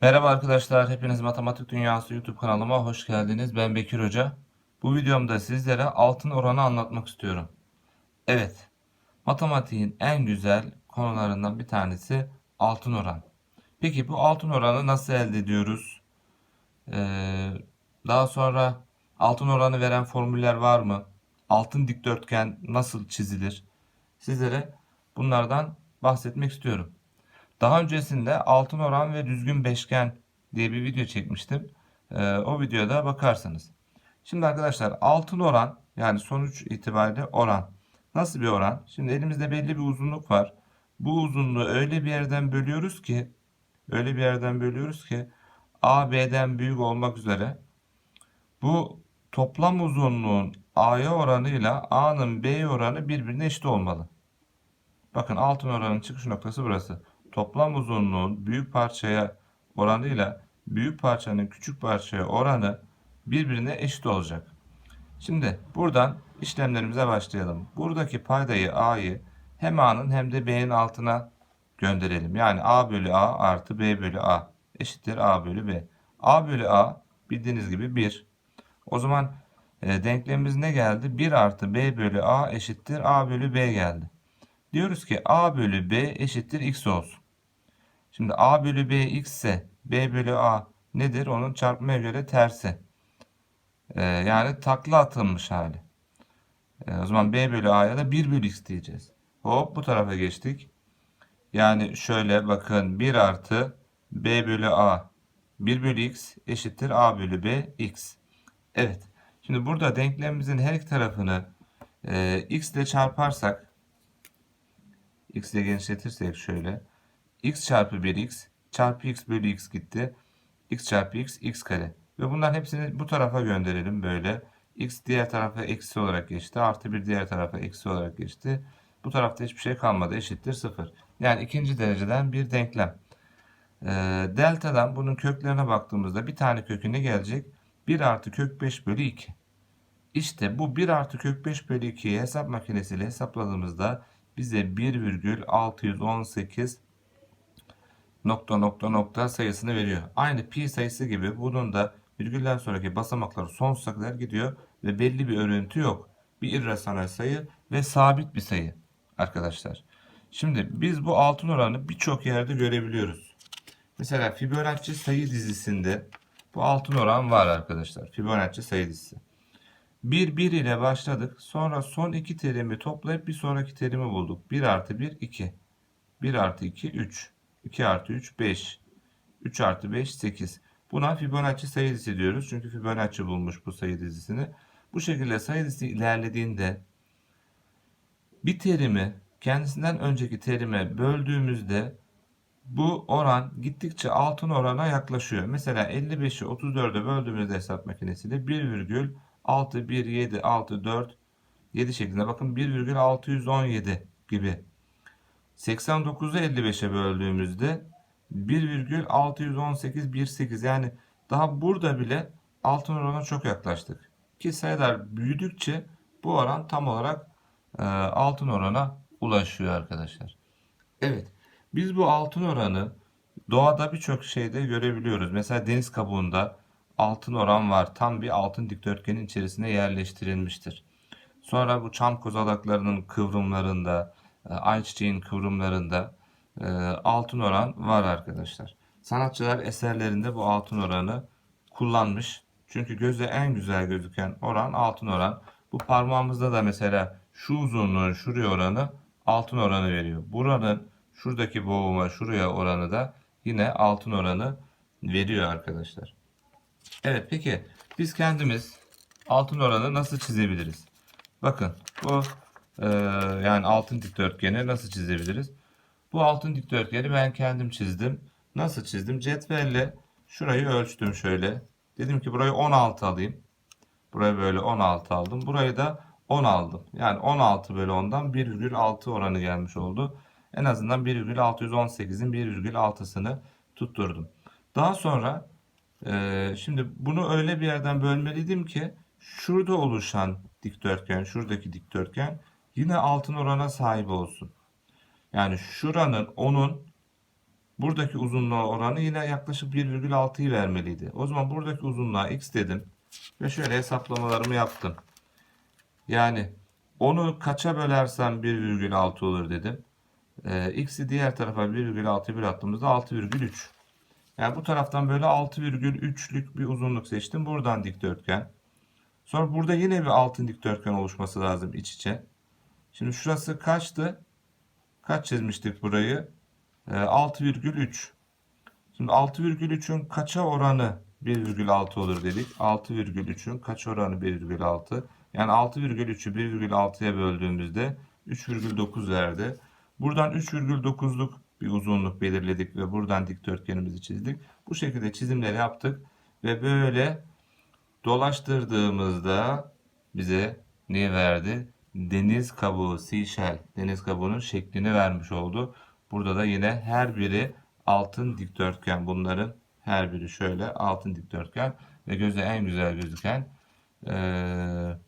Merhaba arkadaşlar, hepiniz Matematik Dünyası YouTube kanalıma hoş geldiniz. Ben Bekir Hoca. Bu videomda sizlere altın oranı anlatmak istiyorum. Evet, matematiğin en güzel konularından bir tanesi altın oran. Peki bu altın oranı nasıl elde ediyoruz? Ee, daha sonra altın oranı veren formüller var mı? Altın dikdörtgen nasıl çizilir? Sizlere bunlardan bahsetmek istiyorum. Daha öncesinde altın oran ve düzgün beşgen diye bir video çekmiştim. Ee, o videoda bakarsınız. Şimdi arkadaşlar altın oran yani sonuç itibariyle oran. Nasıl bir oran? Şimdi elimizde belli bir uzunluk var. Bu uzunluğu öyle bir yerden bölüyoruz ki öyle bir yerden bölüyoruz ki A B'den büyük olmak üzere bu toplam uzunluğun A'ya oranıyla A'nın B'ye oranı birbirine eşit olmalı. Bakın altın oranın çıkış noktası burası toplam uzunluğun büyük parçaya oranıyla büyük parçanın küçük parçaya oranı birbirine eşit olacak. Şimdi buradan işlemlerimize başlayalım. Buradaki paydayı A'yı hem A'nın hem de B'nin altına gönderelim. Yani A bölü A artı B bölü A eşittir A bölü B. A bölü A bildiğiniz gibi 1. O zaman e, denklemimiz ne geldi? 1 artı B bölü A eşittir A bölü B geldi. Diyoruz ki A bölü B eşittir X olsun. Şimdi a bölü b x ise b bölü a nedir? Onun çarpmaya göre tersi. Ee, yani takla atılmış hali. Ee, o zaman b bölü a'ya da 1 bölü x diyeceğiz. Hop bu tarafa geçtik. Yani şöyle bakın 1 artı b bölü a 1 bölü x eşittir a bölü b x. Evet. Şimdi burada denklemimizin her iki tarafını e, x ile çarparsak x ile genişletirsek şöyle x çarpı 1x çarpı x bölü x gitti. x çarpı x x kare. Ve bunların hepsini bu tarafa gönderelim böyle. x diğer tarafa eksi olarak geçti. Artı 1 diğer tarafa eksi olarak geçti. Bu tarafta hiçbir şey kalmadı. Eşittir 0. Yani ikinci dereceden bir denklem. Ee, delta'dan bunun köklerine baktığımızda bir tane kökü ne gelecek? 1 artı kök 5 bölü 2. İşte bu 1 artı kök 5 bölü 2'yi hesap makinesiyle hesapladığımızda bize 1,618 nokta nokta nokta sayısını veriyor. Aynı pi sayısı gibi bunun da virgülden sonraki basamakları sonsuza kadar gidiyor ve belli bir örüntü yok. Bir irrasyonel sayı ve sabit bir sayı arkadaşlar. Şimdi biz bu altın oranı birçok yerde görebiliyoruz. Mesela Fibonacci sayı dizisinde bu altın oran var arkadaşlar. Fibonacci sayı dizisi. 1 1 ile başladık. Sonra son iki terimi toplayıp bir sonraki terimi bulduk. 1 artı 1 2. 1 artı 2 3. 2 artı 3 5. 3 artı 5 8. Buna Fibonacci sayı dizisi diyoruz. Çünkü Fibonacci bulmuş bu sayı dizisini. Bu şekilde sayı dizisi ilerlediğinde bir terimi kendisinden önceki terime böldüğümüzde bu oran gittikçe altın orana yaklaşıyor. Mesela 55'i 34'e böldüğümüzde hesap makinesiyle 1,6 1 7 6 4 7 şeklinde bakın 1,617 gibi 89'u 55'e böldüğümüzde 1,61818 yani daha burada bile altın orana çok yaklaştık. Ki sayılar büyüdükçe bu oran tam olarak e, altın orana ulaşıyor arkadaşlar. Evet biz bu altın oranı doğada birçok şeyde görebiliyoruz. Mesela deniz kabuğunda altın oran var. Tam bir altın dikdörtgenin içerisine yerleştirilmiştir. Sonra bu çam kozalaklarının kıvrımlarında, e, ayçiçeğin kıvrımlarında e, altın oran var arkadaşlar. Sanatçılar eserlerinde bu altın oranı kullanmış. Çünkü göze en güzel gözüken oran altın oran. Bu parmağımızda da mesela şu uzunluğun şuraya oranı altın oranı veriyor. Buranın şuradaki boğuma şuraya oranı da yine altın oranı veriyor arkadaşlar. Evet peki biz kendimiz altın oranı nasıl çizebiliriz? Bakın bu ee, yani altın dikdörtgeni nasıl çizebiliriz? Bu altın dikdörtgeni ben kendim çizdim. Nasıl çizdim? Cetvelle şurayı ölçtüm şöyle. Dedim ki burayı 16 alayım. Burayı böyle 16 aldım. Burayı da 10 aldım. Yani 16 bölü 10'dan 1,6 oranı gelmiş oldu. En azından 1,618'in 1,6'sını tutturdum. Daha sonra e, şimdi bunu öyle bir yerden bölmeliydim ki şurada oluşan dikdörtgen, şuradaki buradaki uzunluğa oranı yine yaklaşık 1,6'yı vermeliydi. O zaman buradaki uzunluğa x dedim ve şöyle hesaplamalarımı yaptım. Yani onu kaça bölersem 1,6 olur dedim. Ee, x'i diğer tarafa 1,6 bir attığımızda 6,3. Yani bu taraftan böyle 6,3'lük bir uzunluk seçtim. Buradan dikdörtgen. Sonra burada yine bir altın dikdörtgen oluşması lazım iç içe. Şimdi şurası kaçtı? Kaç çizmiştik burayı? Ee, 6,3. Şimdi 6,3'ün kaça oranı 1,6 olur dedik. 6,3'ün kaç oranı 1,6? Yani 6,3'ü 1,6'ya böldüğümüzde 3,9 verdi. Buradan 3,9'luk bir uzunluk belirledik ve buradan dikdörtgenimizi çizdik. Bu şekilde çizimleri yaptık ve böyle dolaştırdığımızda bize ne verdi? Deniz kabuğu, seashell, deniz kabuğunun şeklini vermiş oldu. Burada da yine her biri altın dikdörtgen. Bunların her biri şöyle altın dikdörtgen ve göze en güzel gözüken eee,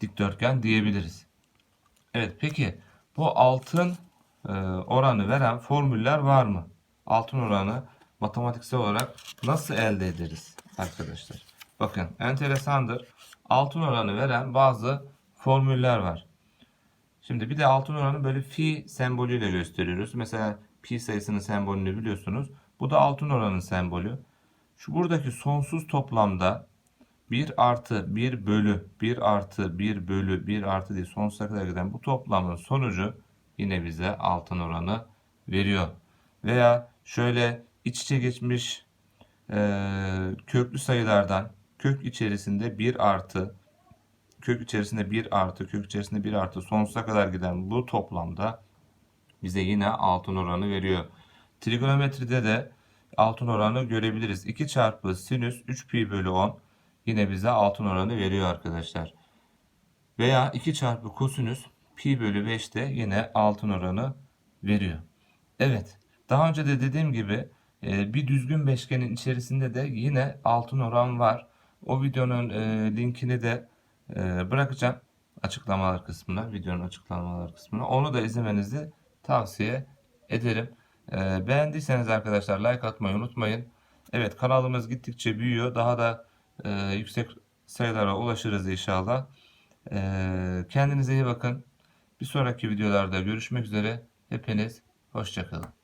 dikdörtgen diyebiliriz. Evet peki bu altın e, oranı veren formüller var mı? Altın oranı matematiksel olarak nasıl elde ederiz arkadaşlar? Bakın enteresandır. Altın oranı veren bazı formüller var. Şimdi bir de altın oranı böyle fi sembolüyle gösteriyoruz. Mesela pi sayısının sembolünü biliyorsunuz. Bu da altın oranın sembolü. Şu buradaki sonsuz toplamda 1 artı 1 bölü 1 artı 1 bölü 1 artı diye sonsuza kadar giden bu toplamın sonucu yine bize altın oranı veriyor. Veya şöyle iç içe geçmiş eee, köklü sayılardan kök içerisinde 1 artı kök içerisinde 1 artı kök içerisinde 1 artı sonsuza kadar giden bu toplamda bize yine altın oranı veriyor. Trigonometride de altın oranı görebiliriz. 2 çarpı sinüs 3 pi bölü 10 yine bize altın oranı veriyor arkadaşlar. Veya 2 çarpı kosinüs pi bölü 5 de yine altın oranı veriyor. Evet. Daha önce de dediğim gibi e, bir düzgün beşgenin içerisinde de yine altın oran var. O videonun e, linkini de bırakacağım açıklamalar kısmına, videonun açıklamalar kısmına. Onu da izlemenizi tavsiye ederim. E, beğendiyseniz arkadaşlar like atmayı unutmayın. Evet kanalımız gittikçe büyüyor. Daha da e, yüksek sayılara ulaşırız inşallah. E, kendinize iyi bakın. Bir sonraki videolarda görüşmek üzere. Hepiniz hoşçakalın.